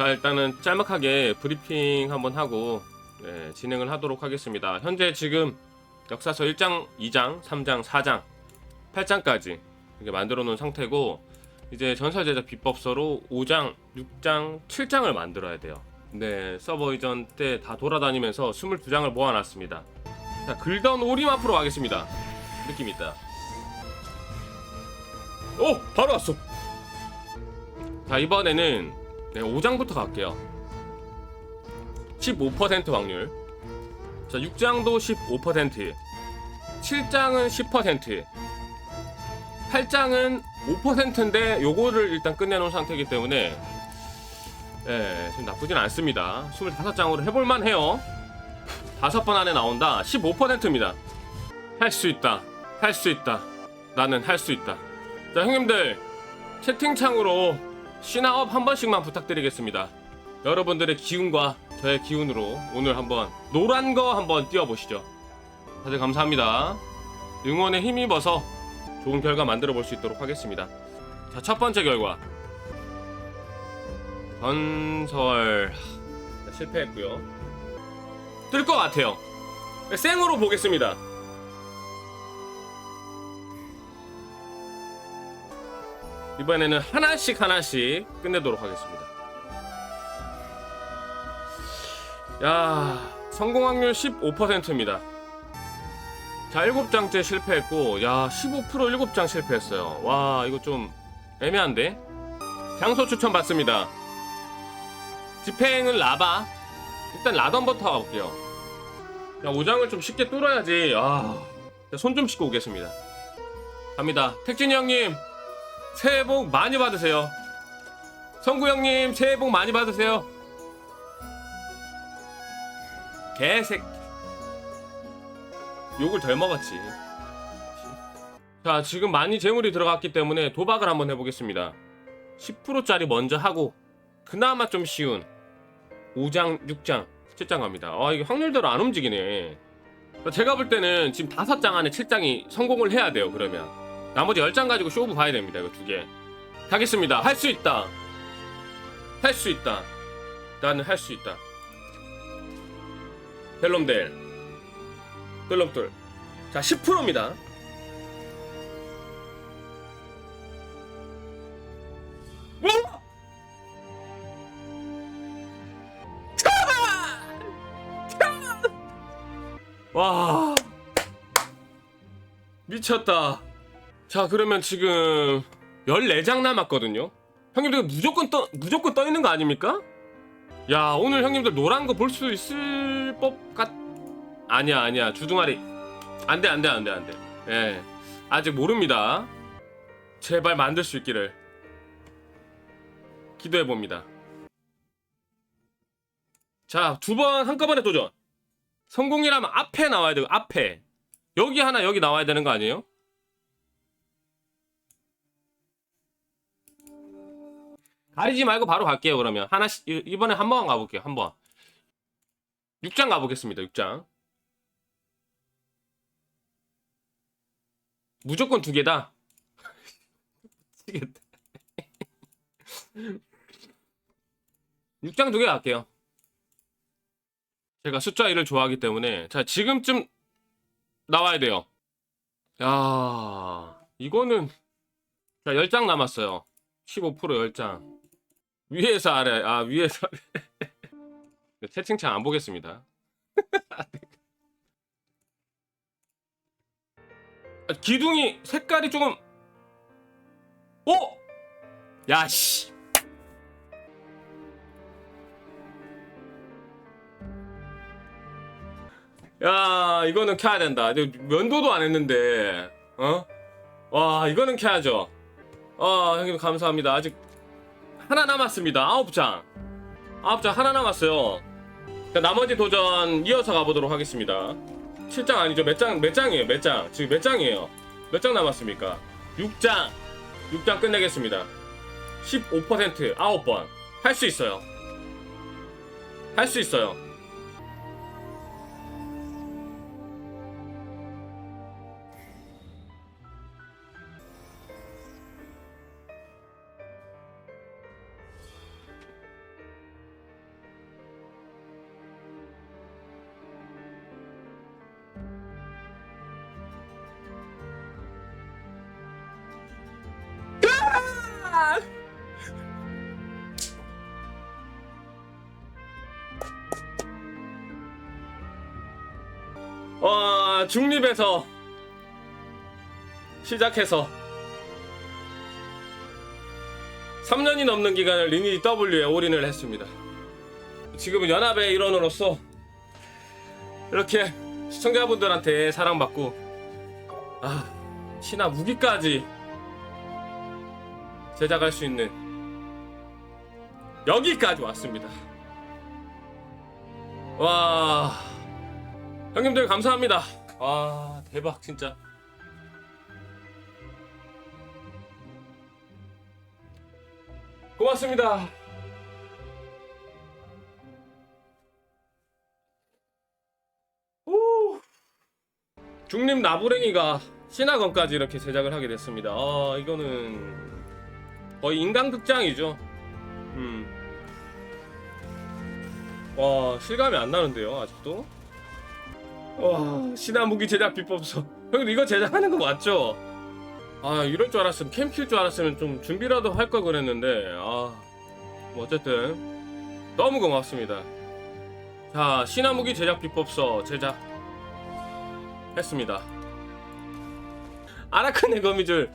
자 일단은 짤막하게 브리핑 한번 하고 네, 진행을 하도록 하겠습니다. 현재 지금 역사서 1장, 2장, 3장, 4장, 8장까지 이렇게 만들어 놓은 상태고 이제 전설 제작 비법서로 5장, 6장, 7장을 만들어야 돼요. 네, 서버 이전 때 다 돌아다니면서 22장을 모아놨습니다. 자, 글던 오림 앞으로 가겠습니다. 느낌 있다. 오! 바로 왔어! 자, 이번에는 네, 5장부터 갈게요. 15% 확률. 자, 6장도 15%. 7장은 10%. 8장은 5%인데 요거를 일단 끝내놓은 상태이기 때문에 예, 지금 나쁘진 않습니다. 25장으로 해볼만 해요. 다섯 번 안에 나온다. 15%입니다. 할 수 있다. 할 수 있다. 나는 할 수 있다. 자, 형님들 채팅창으로 신화업 한 번씩만 부탁드리겠습니다. 여러분들의 기운과 저의 기운으로 오늘 한번 노란 거 한번 띄워보시죠. 다들 감사합니다. 응원에 힘입어서 좋은 결과 만들어 볼 수 있도록 하겠습니다. 자, 첫 번째 결과. 자, 실패했고요. 뜰 것 같아요. 생으로 보겠습니다. 이번에는 하나씩 하나씩 끝내도록 하겠습니다. 야, 성공 확률 15%입니다. 자, 7장째 실패했고, 야, 15% 7장 실패했어요. 와, 이거 좀 애매한데? 장소 추천 받습니다. 집행은 라바. 일단 라던부터 가볼게요. 야, 5장을 좀 쉽게 뚫어야지. 아, 손 좀 씻고 오겠습니다. 갑니다. 택진이 형님, 새해 복 많이 받으세요. 성구 형님, 새해 복 많이 받으세요. 개색. 욕을 덜 먹었지. 자, 지금 많이 재물이 들어갔기 때문에 도박을 한번 해보겠습니다. 10%짜리 먼저 하고, 그나마 좀 쉬운 5장, 6장, 7장 갑니다. 아, 이게 확률대로 안 움직이네. 제가 볼 때는 지금 5장 안에 7장이 성공을 해야 돼요, 그러면. 나머지 10장 가지고 쇼부 봐야 됩니다, 이거 두 개. 가겠습니다. 할 수 있다. 할 수 있다. 나는 할 수 있다. 벨롬델. 벨롬돌. 자, 10%입니다. 뭐? 와 미쳤다 자 그러면 지금 14장 남았거든요. 형님들 무조건 떠 무조건 떠 있는 거 아닙니까? 야 오늘 형님들 노란 거 볼 수 있을 법 같... 아니야 아니야. 주둥아리. 안돼 안돼 안돼 안돼. 예. 아직 모릅니다. 제발 만들 수 있기를. 기도해 봅니다. 자 두 번 한꺼번에 도전. 성공이라면 앞에 나와야 되고 앞에. 여기 하나 여기 나와야 되는 거 아니에요? 가리지 말고 바로 갈게요 그러면. 하나씩 이- 이번에 한 번 가볼게요 한번. 6장 가보겠습니다 6장. 무조건 두 개다. 미치겠다. 6장 두 개 갈게요. 제가 숫자 1을 좋아하기 때문에. 자 지금쯤 나와야 돼요. 야 이거는 자 10장 남았어요. 15% 10장 위에서 아래 아 위에서 아래. 채팅창 안 보겠습니다. 아, 기둥이 색깔이 조금 오! 야씨. 야 이거는 켜야 된다. 면도도 안 했는데 어? 와 이거는 켜야죠. 아 형님 감사합니다. 아직 하나 남았습니다. 아홉 장. 아홉 장 하나 남았어요. 자, 나머지 도전 이어서 가보도록 하겠습니다. 7장 아니죠? 몇 장 몇 장이에요? 몇 장. 지금 몇 장이에요? 몇 장 남았습니까? 6장. 6장 끝내겠습니다. 15% 아홉 번할 수 있어요. 할 수 있어요 아! 와 중립에서 시작해서 3년이 넘는 기간을 리니지 W에 올인을 했습니다. 지금은 연합의 일원으로서 이렇게 시청자분들한테 사랑받고 아 신화 무기까지 제작할 수 있는 여기까지 왔습니다. 와 형님들 감사합니다. 와 대박 진짜. 고맙습니다. 오. 중립 나부랭이가 신화건까지 이렇게 제작을 하게 됐습니다. 아 이거는 거의 인간극장이죠. 음. 와 실감이 안 나는데요 아직도. 와 신화 무기 제작 비법서. 형님 이거 제작하는 거 맞죠? 아 이럴 줄 알았으면 캠 킬 줄 알았으면 좀 준비라도 할 걸 그랬는데 아 뭐 어쨌든 너무 고맙습니다. 자 신화 무기 제작 비법서 제작 했습니다. 아라크네 거미줄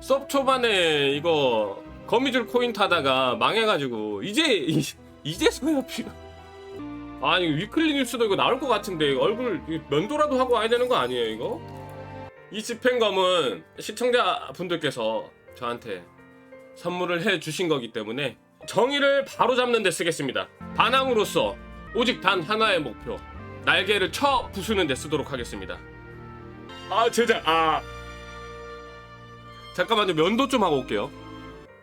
섭 초반에 이거 거미줄 코인 타다가 망해가지고 이제 이, 이제서야 필요. 아니 위클리 뉴스도 이거 나올 것 같은데 얼굴 면도라도 하고 와야 되는 거 아니에요 이거? 이 집행검은 시청자 분들께서 저한테 선물을 해 주신 거기 때문에 정의를 바로 잡는 데 쓰겠습니다. 반항으로서 오직 단 하나의 목표 날개를 쳐 부수는 데 쓰도록 하겠습니다. 아 제작 아 잠깐만요 면도 좀 하고 올게요.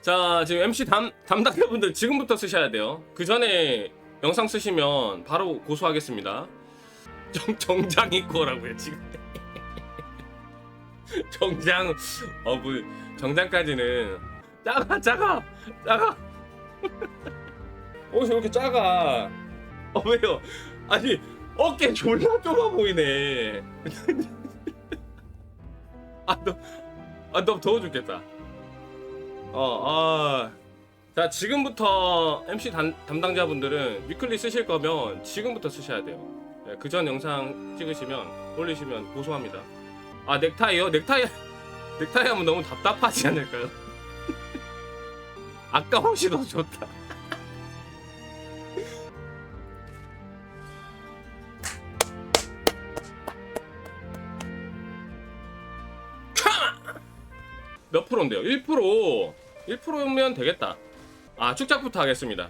자 지금 MC 담, 담당자분들 지금부터 쓰셔야 돼요. 그 전에 영상 쓰시면 바로 고소하겠습니다. 정, 정장 입고 오라고요 지금. 정장 어뭐 정장까지는 작아 작아 작아 어디서 이렇게 작아 어 왜요 아니 어깨 졸라 좁아 보이네 아너아 너무 더워 죽겠다 어 아 자 지금부터 MC 담, 담당자분들은 위클리 쓰실 거면 지금부터 쓰셔야 돼요 그전 영상 찍으시면 올리시면 고소합니다 아 넥타이요? 넥타이 넥타이 하면 너무 답답하지 않을까요? 아까 옷이 더 좋다. 몇 프로인데요? 1%. 1%면 되겠다. 아, 축작부터 하겠습니다.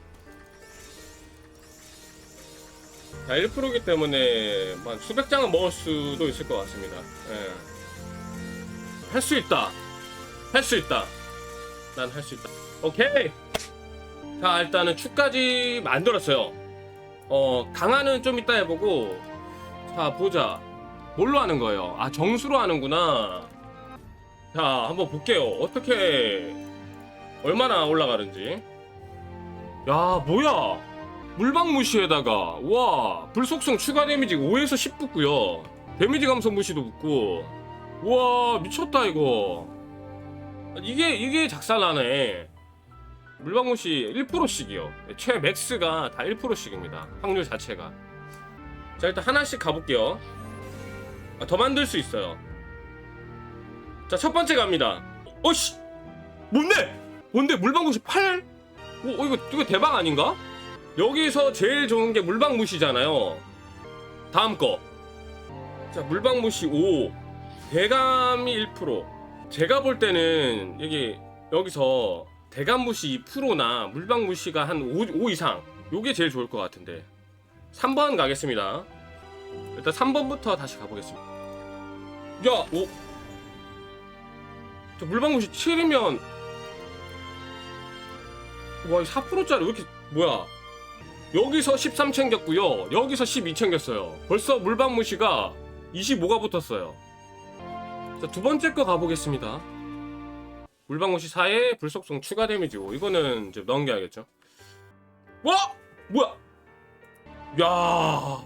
자, 1%이기 때문에 한 수백 장은 먹을 수도 있을 것 같습니다. 예. 할수 있다. 할 수 있다. 난 할 수 있다. 오케이. 자, 일단은 축까지 만들었어요. 어, 강화는 좀 이따 해보고. 자, 보자. 뭘로 하는 거예요? 아, 정수로 하는구나. 자, 한번 볼게요. 어떻게, 얼마나 올라가는지. 야, 뭐야. 물방 무시에다가. 와 불속성 추가 데미지 5에서 10 붙고요. 데미지 감소 무시도 붙고. 와 미쳤다 이거. 이게 이게 작살나네. 물방 무시 1%씩이요. 최 맥스가 다 1%씩입니다. 확률 자체가. 자 일단 하나씩 가볼게요. 아, 더 만들 수 있어요 자 첫 번째 갑니다 어씨 뭔데 뭔데 물방 무시 8? 오, 어, 이거 이거 대박 아닌가? 여기서 제일 좋은 게 물방무시잖아요. 다음 거. 자, 물방무시 5. 대감이 1%. 제가 볼 때는 여기 여기서 대감무시 2%나 물방무시가 한 5, 5 이상. 요게 제일 좋을 것 같은데. 3번 가겠습니다. 일단 3번부터 다시 가보겠습니다. 야, 오. 저 물방무시 7이면 와, 4%짜리 왜 이렇게 뭐야? 여기서 13 챙겼고요. 여기서 12 챙겼어요. 벌써 물방무시가 25가 붙었어요. 자, 두 번째 거 가보겠습니다. 물방무시 4에 불속성 추가 데미지고 이거는 이제 넘겨야겠죠. 와! 뭐야? 야!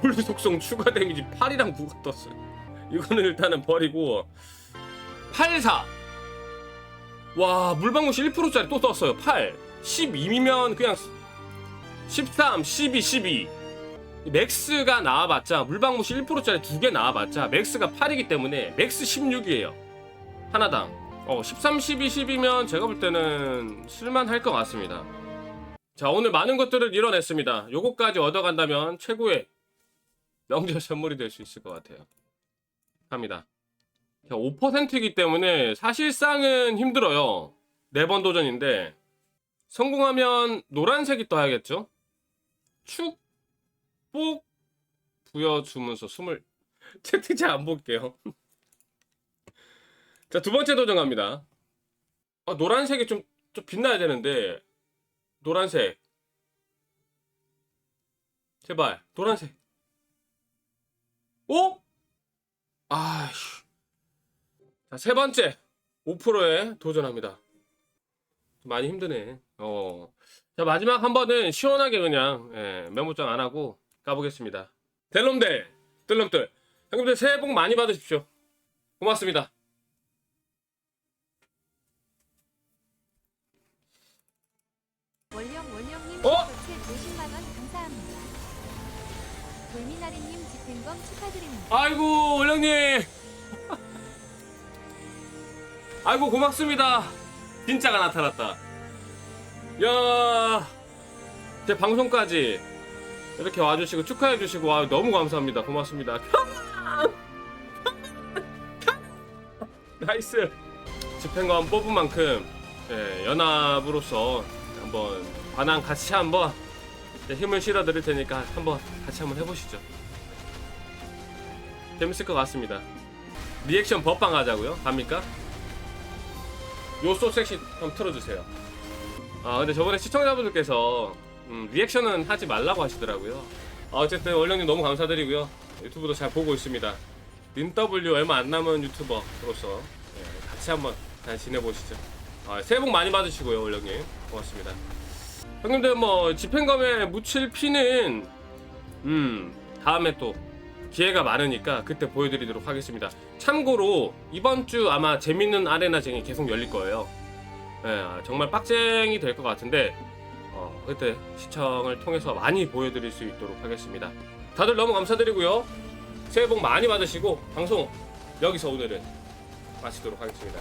불속성 추가 데미지 8이랑 9가 떴어요. 이거는 일단은 버리고 84 와 물방울씨 1%짜리 또 떴어요. 8 12미면 그냥 13 12 12 맥스가 나와봤자 물방울씨 1%짜리 두 개 나와봤자 맥스가 8이기 때문에 맥스 16이에요. 하나당. 어 13 12 10이면 제가 볼 때는 쓸만할 것 같습니다. 자 오늘 많은 것들을 이뤄냈습니다. 요거까지 얻어간다면 최고의 명절 선물이 될 수 있을 것 같아요. 합니다 5%이기 때문에 사실상은 힘들어요. 네 번 도전인데 성공하면 노란색이 떠야겠죠? 축복 부여주면서 숨을 채팅창 안 볼게요. 자, 두 번째 도전 갑니다. 아, 노란색이 좀, 좀 빛나야 되는데 노란색 제발 노란색 오? 아이씨 자, 세 번째 5%에 도전합니다. 좀 많이 힘드네. 어. 자, 마지막 한 번은 시원하게 그냥 예, 메모장 안 하고 가보겠습니다. 델놈들, 뜰놈들, 형님들 새해 복 많이 받으십시오. 고맙습니다. 원령 원령님 어? 슈퍼챗 50만 원 감사합니다. 돌미나리님 집행검 축하드립니다. 아이고, 원령님. 아이고, 고맙습니다. 진짜가 나타났다. 야, 제 방송까지 이렇게 와주시고 축하해주시고 아, 너무 감사합니다. 고맙습니다. 나이스. 집행관 뽑은 만큼 예, 연합으로서 한번 관왕 같이 한번 힘을 실어 드릴 테니까 한번 같이 한번 해보시죠. 재밌을 것 같습니다. 리액션 법방 하자고요? 갑니까? 요소 섹시 한번 틀어주세요. 아 근데 저번에 시청자분들께서 음, 리액션은 하지 말라고 하시더라고요. 아, 어쨌든 원령님 너무 감사드리고요. 유튜브도 잘 보고 있습니다. 린W 얼마 안 남은 유튜버로서 예, 같이 한번 잘 지내보시죠. 아, 새해 복 많이 받으시고요, 원령님. 고맙습니다. 형님들 뭐 집행검에 묻힐 피는 음 다음에 또 기회가 많으니까 그때 보여드리도록 하겠습니다. 참고로 이번 주 아마 재밌는 아레나쟁이 계속 열릴 거예요. 예, 아, 정말 빡쟁이 될 것 같은데 어, 그때 시청을 통해서 많이 보여드릴 수 있도록 하겠습니다. 다들 너무 감사드리고요. 새해 복 많이 받으시고 방송 여기서 오늘은 마치도록 하겠습니다.